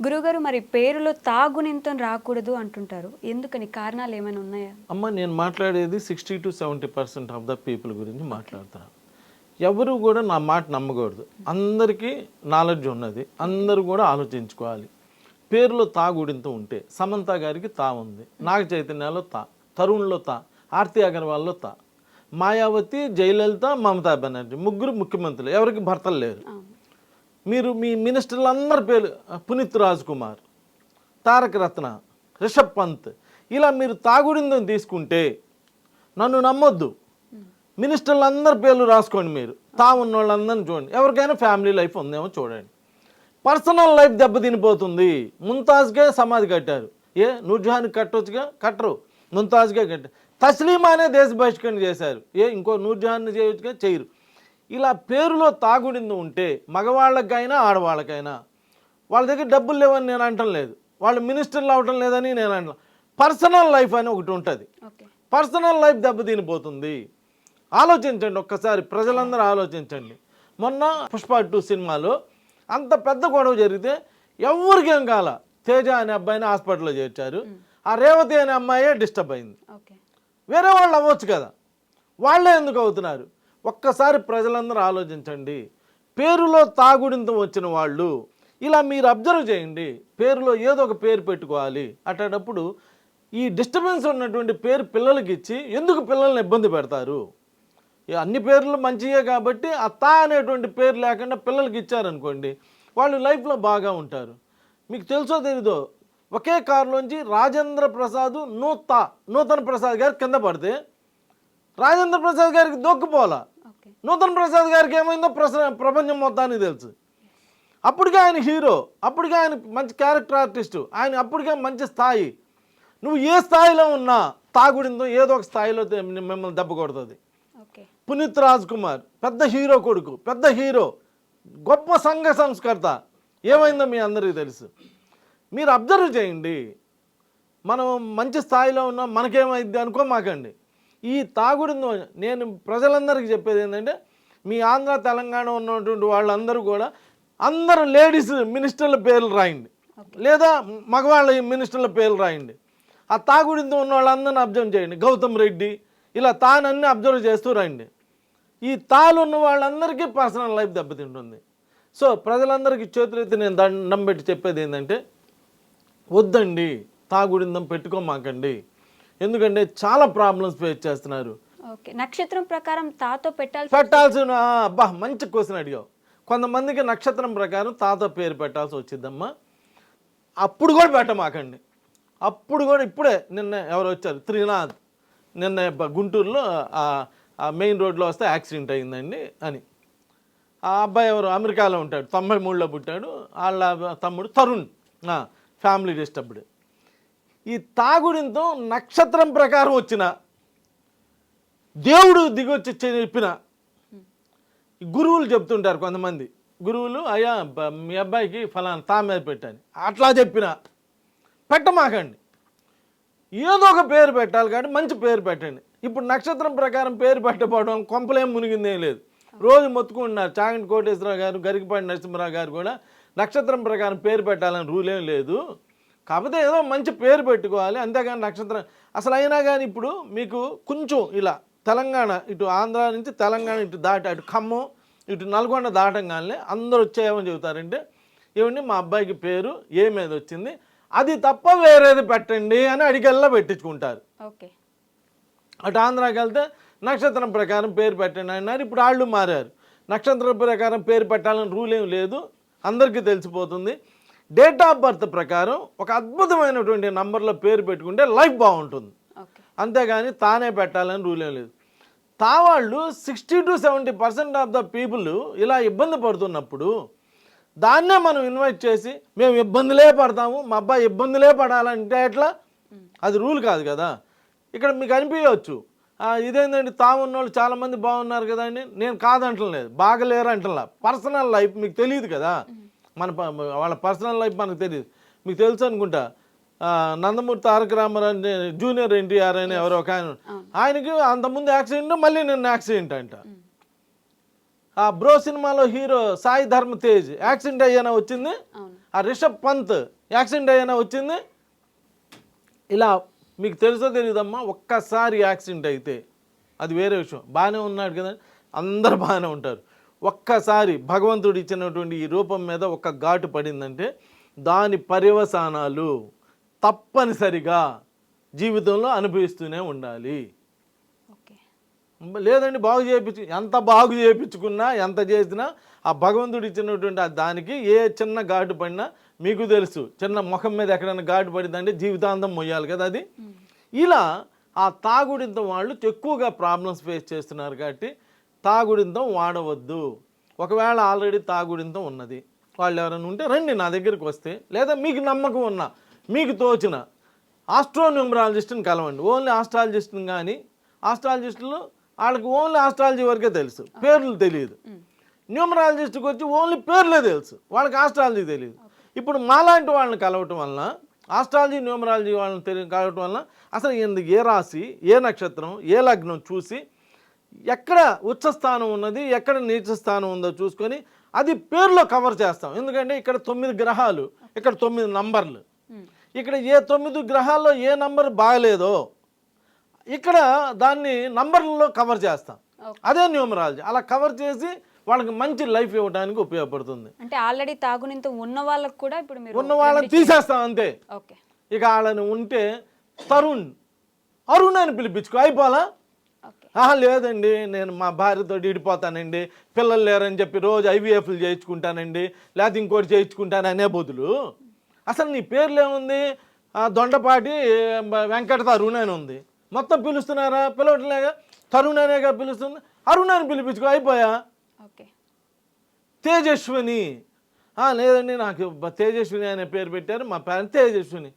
గురుగారు మరి పేరులో తాగునింతం రాకూడదు అంటుంటారు. ఎందుకని? కారణాలు ఏమైనా ఉన్నాయా? అమ్మ నేను మాట్లాడేది sixty two seventy percent of the people గురించి మాట్లాడుతున్నాను ఎవరు కూడా నా మాట నమ్మకూడదు. అందరికీ నాలెడ్జ్ ఉన్నది. అందరూ కూడా ఆలోచించుకోవాలి. పేరులో తాగుడింత ఉంటే సమంత గారికి తా ఉంది. నాగ చైతన్యాలో తా తరుణ్లో తా ఆర్తి అగర్వాల్లో తా. మాయావతి జయలలిత మమతా బెనర్జీ ముగ్గురు ముఖ్యమంత్రులు. ఎవరికి భర్తలు లేరు. మీరు మీ మినిస్టర్లు అందరి పేరు పునీత్ రాజ్ కుమార్ తారక రత్న రిషబ్ పంత్ ఇలా మీరు తాగుడిందని తీసుకుంటే నన్ను నమ్మొద్దు. మినిస్టర్లు అందరి పేర్లు రాసుకోండి మీరు. తాగున్న వాళ్ళందరిని చూడండి. ఎవరికైనా ఫ్యామిలీ లైఫ్ ఉందేమో చూడండి. Personal life దెబ్బతినిపోతుంది. ముంతాజ్గా సమాధి కట్టారు. ఏ నూర్జహాన్కి కట్టొచ్చుగా? కట్టరు. ముంతాజ్గా కట్టారు తస్లీమా అనే దేశ బహిష్కరణ చేశారు. ఏ ఇంకో నూర్జహాన్ని చేయొచ్చుగా? చేయరు. ఇలా పేరులో తాగుడింది ఉంటే మగవాళ్ళకైనా ఆడవాళ్ళకైనా వాళ్ళ దగ్గర డబ్బులు లేవని నేను అంటం లేదు. వాళ్ళు మినిస్టర్లు అవటం లేదని నేను అంటాను పర్సనల్ లైఫ్ అని ఒకటి ఉంటుంది. పర్సనల్ లైఫ్ దెబ్బతినిపోతుంది. ఆలోచించండి ఒక్కసారి ప్రజలందరూ ఆలోచించండి. మొన్న పుష్ప టూ సినిమాలో అంత పెద్ద గొడవ జరిగితే ఎవరికేం కాల? తేజ అనే అబ్బాయిని హాస్పిటల్లో చేర్చారు. ఆ రేవతి అనే అమ్మాయే డిస్టర్బ్ అయింది. వేరే వాళ్ళు అవ్వచ్చు కదా. వాళ్ళే ఎందుకు అవుతున్నారు? ఒక్కసారి ప్రజలందరూ ఆలోచించండి. పేరులో తాగుడింత వచ్చిన వాళ్ళు ఇలా మీరు అబ్జర్వ్ చేయండి పేరులో ఏదో ఒక పేరు పెట్టుకోవాలి. అట్టేటప్పుడు ఈ డిస్టర్బెన్స్ ఉన్నటువంటి పేరు పిల్లలకి ఇచ్చి ఎందుకు పిల్లల్ని ఇబ్బంది పెడతారు? ఈ అన్ని పేర్లు మంచియే కాబట్టి ఆ తా అనేటువంటి పేరు లేకుండా పిల్లలకి ఇచ్చారనుకోండి వాళ్ళు లైఫ్లో బాగా ఉంటారు. మీకు తెలుసో తెలీదో ఒకే కారులోంచి రాజేంద్ర ప్రసాద్ నూత నూతన ప్రసాద్ గారు కింద పడితే రాజేంద్ర ప్రసాద్ గారికి దొక్కుపోలా నూతన ప్రసాద్ గారికి ఏమైందో ప్రస ప్రపంచం మొత్తానికి తెలుసు. అప్పటికే ఆయన హీరో అప్పటికే ఆయన మంచి క్యారెక్టర్ ఆర్టిస్టు ఆయన అప్పటికే మంచి స్థాయి. నువ్వు ఏ స్థాయిలో ఉన్నా తాగుడిందో ఏదో ఒక స్థాయిలో మిమ్మల్ని దెబ్బ కొడుతుంది. పునీత్ రాజ్ కుమార్ పెద్ద హీరో కొడుకు పెద్ద హీరో గొప్ప సంఘ సంస్కర్త. ఏమైందో మీ అందరికీ తెలుసు. మీరు అబ్జర్వ్ చేయండి. మనం మంచి స్థాయిలో ఉన్నాం మనకేమైంది అనుకోమాకండి ఈ తాగుడు నేను ప్రజలందరికీ చెప్పేది ఏంటంటే మీ ఆంధ్ర తెలంగాణ ఉన్నటువంటి వాళ్ళందరూ కూడా అందరూ లేడీస్ మినిస్టర్ల పేర్లు రాయండి. లేదా మగవాళ్ళ మినిస్టర్ల పేర్లు రాయండి. ఆ తాగుడింతో ఉన్న వాళ్ళందరిని అబ్జర్వ్ చేయండి. గౌతమ్ రెడ్డి ఇలా తానన్నీ అబ్జర్వ్ చేస్తూ రండి ఈ తాలు ఉన్న వాళ్ళందరికీ పర్సనల్ లైఫ్ దెబ్బతింటుంది. సో ప్రజలందరికీ చేతులెత్తి నేను దండం పెట్టి చెప్పేది ఏంటంటే వద్దండి తాగుడిందం పెట్టుకోమాకండి. ఎందుకంటే చాలా ప్రాబ్లమ్స్ ఫేస్ చేస్తున్నారు. ఓకే. నక్షత్రం ప్రకారం తాతో పెట్టాల్సి పెట్టాల్సిన అబ్బా మంచి క్వశ్చన్ అడిగావు. కొంతమందికి నక్షత్రం ప్రకారం తాత పేరు పెట్టాల్సి వచ్చిందమ్మా. అప్పుడు కూడా పెట్టమాకండి. అప్పుడు కూడా ఇప్పుడే నిన్న ఎవరు వచ్చారు? త్రినాథ్. నిన్న గుంటూరులో మెయిన్ రోడ్లో వస్తే యాక్సిడెంట్ అయిందండి అని. ఆ అబ్బాయి ఎవరు? అమెరికాలో ఉంటాడు. తొంభై మూడులో పుట్టాడు. వాళ్ళ తమ్ముడు తరుణ్. ఫ్యామిలీ డిస్టర్బ్డ్ ఈ తాగుడింతో నక్షత్రం ప్రకారం వచ్చిన దేవుడు దిగొచ్చి చెప్పిన గురువులు చెప్తుంటారు కొంతమంది. గురువులు అయ్యా మీ అబ్బాయికి ఫలానా తా మీద పెట్టాను. అట్లా చెప్పిన పెట్టమాకండి. ఏదో ఒక పేరు పెట్టాలి కాబట్టి మంచి పేరు పెట్టండి. ఇప్పుడు నక్షత్రం ప్రకారం పేరు పెట్టబోవడం కొంపలేం మునిగిందేం లేదు. రోజు మొత్తుకుంటున్నారు. చాగంటి కోటేశ్వరరావు గారు గరికపాటి నరసింహరావు గారు కూడా నక్షత్రం ప్రకారం పేరు పెట్టాలని రూల్ ఏం లేదు. కాకపోతే ఏదో మంచి పేరు పెట్టుకోవాలి అంతేగాని నక్షత్రం. అసలు అయినా కానీ ఇప్పుడు మీకు కొంచెం ఇలా తెలంగాణ ఇటు ఆంధ్ర నుంచి తెలంగాణ ఇటు దాటి అటు ఖమ్మం ఇటు నల్గొండ దాటంగానే అందరూ వచ్చేయమని చెబుతారంటే ఏమండి మా అబ్బాయికి పేరు ఏ మీద వచ్చింది? అది తప్ప వేరేది పెట్టండి అని అడిగల్లా పెట్టించుకుంటారు. ఓకే. అటు ఆంధ్రాకి వెళ్తే నక్షత్రం ప్రకారం పేరు పెట్టండి అన్నారు. ఇప్పుడు వాళ్ళు మారారు. నక్షత్రం ప్రకారం పేరు పెట్టాలని రూల్ ఏం లేదు. అందరికీ తెలిసిపోతుంది. డేట్ ఆఫ్ బర్త్ ప్రకారం ఒక అద్భుతమైనటువంటి నంబర్లో పేరు పెట్టుకుంటే లైఫ్ బాగుంటుంది. అంతేగాని తానే పెట్టాలని రూల్ ఏం లేదు. తా వాళ్ళు sixty two seventy percent of the people ఇలా ఇబ్బంది పడుతున్నప్పుడు దాన్నే మనం ఇన్వైట్ చేసి మేము ఇబ్బందులే పడతాము మా అబ్బాయి ఇబ్బందులే పడాలంటే ఎట్లా? అది రూల్ కాదు కదా. ఇక్కడ మీకు అనిపించవచ్చు. "ఆ, ఇదేంటండి తా ఉన్నోళ్ళు చాలామంది బాగున్నారు కదండి. నేను కాదంటలేదు బాగలేరు అంటలా పర్సనల్ లైఫ్ మీకు తెలియదు కదా. మన ప- వాళ్ళ పర్సనల్ లైఫ్ మనకు తెలియదు మీకు తెలుసు అనుకుంటా ఆ, నందమూరి తారక రామారావు జూనియర్ ఎన్టీఆర్ అని ఎవరో ఒక ఆయన ఆయనకి అంతకుముందు యాక్సిడెంట్ మళ్ళీ నిన్న యాక్సిడెంట్ అంట. ఆ బ్రో సినిమాలో హీరో సాయి ధర్మ తేజ్ యాక్సిడెంట్ అయ్యాన వచ్చింది? ఆ రిషబ్ పంత్ యాక్సిడెంట్ అయ్యానా వచ్చింది? ఇలా మీకు తెలుసో తెలియదమ్మా ఒక్కసారి యాక్సిడెంట్ అయితే అది వేరే విషయం. బాగానే ఉన్నాడు కదా అందరు బాగానే ఉంటారు. ఒక్కసారి భగవంతుడు ఇచ్చినటువంటి ఈ రూపం మీద ఒక్క ఘాటు పడిందంటే దాని పర్యవసానాలు తప్పనిసరిగా జీవితంలో అనుభవిస్తూనే ఉండాలి. ఓకే. లేదండి బాగు చేయించు ఎంత బాగు చేయించుకున్నా ఎంత చేసినా ఆ భగవంతుడు ఇచ్చినటువంటి దానికి ఏ చిన్న ఘాటు పడినా మీకు తెలుసు చిన్న ముఖం మీద ఎక్కడైనా ఘాటు పడిందంటే జీవితాంతం మొయ్యాలి కదా అది. ఇలా ఆ తాగుడింతం వాళ్ళు ఎక్కువగా ప్రాబ్లమ్స్ ఫేస్ చేస్తున్నారు కాబట్టి తాగుడింతం వాడవద్దు. ఒకవేళ ఆల్రెడీ తాగుడింతం ఉన్నది. వాళ్ళు ఎవరైనా ఉంటే రండి నా దగ్గరికి వస్తే లేదా మీకు నమ్మకం ఉన్నా మీకు తోచిన ఆస్ట్రోన్యూమరాలజిస్ట్ని కలవండి. ఓన్లీ ఆస్ట్రాలజిస్ట్ని కానీ ఆస్ట్రాలజిస్టులు వాళ్ళకి ఓన్లీ ఆస్ట్రాలజీ వరకే తెలుసు. పేర్లు తెలియదు. న్యూమరాలజిస్ట్కి వచ్చి ఓన్లీ పేర్లే తెలుసు. వాళ్ళకి ఆస్ట్రాలజీ తెలియదు. ఇప్పుడు మాలాంటి వాళ్ళని కలవటం వలన ఆస్ట్రాలజీ న్యూమరాలజీ వాళ్ళని తెలియ కలవటం వలన అసలు ఈయనది ఏ రాశి ఏ నక్షత్రం ఏ లగ్నం చూసి ఎక్కడ ఉచ్చ స్థానం ఉన్నది ఎక్కడ నీచ స్థానం ఉందో చూసుకొని అది పేరులో కవర్ చేస్తాం. ఎందుకంటే ఇక్కడ తొమ్మిది గ్రహాలు ఇక్కడ తొమ్మిది నంబర్లు. ఇక్కడ ఏ తొమ్మిది గ్రహాల్లో ఏ నంబర్ బాగలేదో ఇక్కడ దాన్ని నంబర్లలో కవర్ చేస్తాం. అదే న్యూమరాలజీ. అలా కవర్ చేసి వాళ్ళకి మంచి లైఫ్ ఇవ్వడానికి ఉపయోగపడుతుంది. అంటే ఆల్రెడీ తాగునింతం ఉన్న వాళ్ళకు కూడా ఇప్పుడు ఉన్న వాళ్ళని తీసేస్తాం అంతే. ఇక వాళ్ళని ఉంటే తరుణ్ అరుణ్ అని పిలిపించుకో. అయిపోలా లేదండి నేను మా భార్యతో ఇడిపోతానండి పిల్లలు లేరని చెప్పి రోజు ఐవీఎఫ్లు చేయించుకుంటానండి లేకపోతే ఇంకోటి చేయించుకుంటాను అనే బదులు. అసలు నీ పేర్లు ఏముంది? ఆ, దొండపాటి వెంకట తరుణ్ అని ఉంది. మొత్తం పిలుస్తున్నారా? పిలవట్లేగా? తరుణ్ అనేగా పిలుస్తుంది? అరుణ్ అని పిలిపించుకో అయిపోయా? ఓకే. తేజస్విని. ఆ, లేదండి నాకు తేజస్విని అనే పేరు పెట్టారు మా పేరెంట్ తేజస్విని.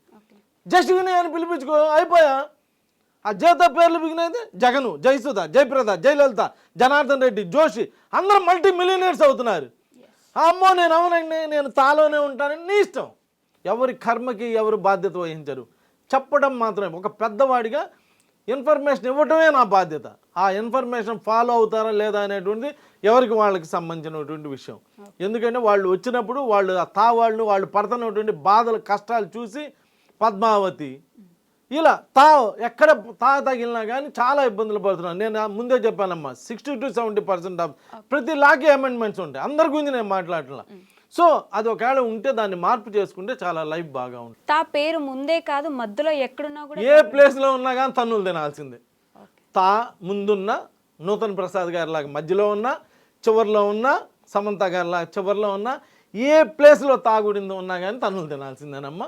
జస్విని అని పిలిపించుకో అయిపోయా? ఆ జేత పేర్లు బిగినైతే జగను జయసుధ జయప్రద జయలలిత జనార్దన్ రెడ్డి జోషి. అందరూ మల్టీ మిలియనర్స్ అవుతున్నారు అమ్మో నేను అవునండి నేను తాలోనే ఉంటానని నీ ఇష్టం. ఎవరి కర్మకి ఎవరు బాధ్యత వహించరు. చెప్పడం మాత్రమే. ఒక పెద్దవాడిగా ఇన్ఫర్మేషన్ ఇవ్వటమే నా బాధ్యత. ఆ ఇన్ఫర్మేషన్ ఫాలో అవుతారా లేదా అనేటువంటిది ఎవరికి వాళ్ళకి సంబంధించినటువంటి విషయం. ఎందుకంటే వాళ్ళు వచ్చినప్పుడు వాళ్ళు ఆ తావాళ్ళు వాళ్ళు పడుతున్నటువంటి బాధలు కష్టాలు చూసి పద్మావతి ఇలా తా ఎక్కడ తా తగిలినా కానీ చాలా ఇబ్బందులు పడుతున్నాను నేను ముందే చెప్పానమ్మా sixty two seventy percent of ప్రతి లాకి అమెండ్మెంట్స్ ఉంటాయి. అందరి గురించి నేను మాట్లాడట్లా. సో అది ఒకవేళ ఉంటే దాన్ని మార్పు చేసుకుంటే చాలా లైఫ్ బాగా ఉంటుంది. తా పేరు ముందే కాదు మధ్యలో ఎక్కడున్నా కూడా ఏ ప్లేస్లో ఉన్నా కానీ తన్నులు తినాల్సిందే. తా ముందున్న నూతన్ ప్రసాద్ గారి లాగా మధ్యలో ఉన్న చివరిలో ఉన్న సమంత గారి లాగా చివరిలో ఉన్న ఏ ప్లేస్లో తాగుడిందో ఉన్నా కానీ తన్నులు తినాల్సిందేనమ్మా.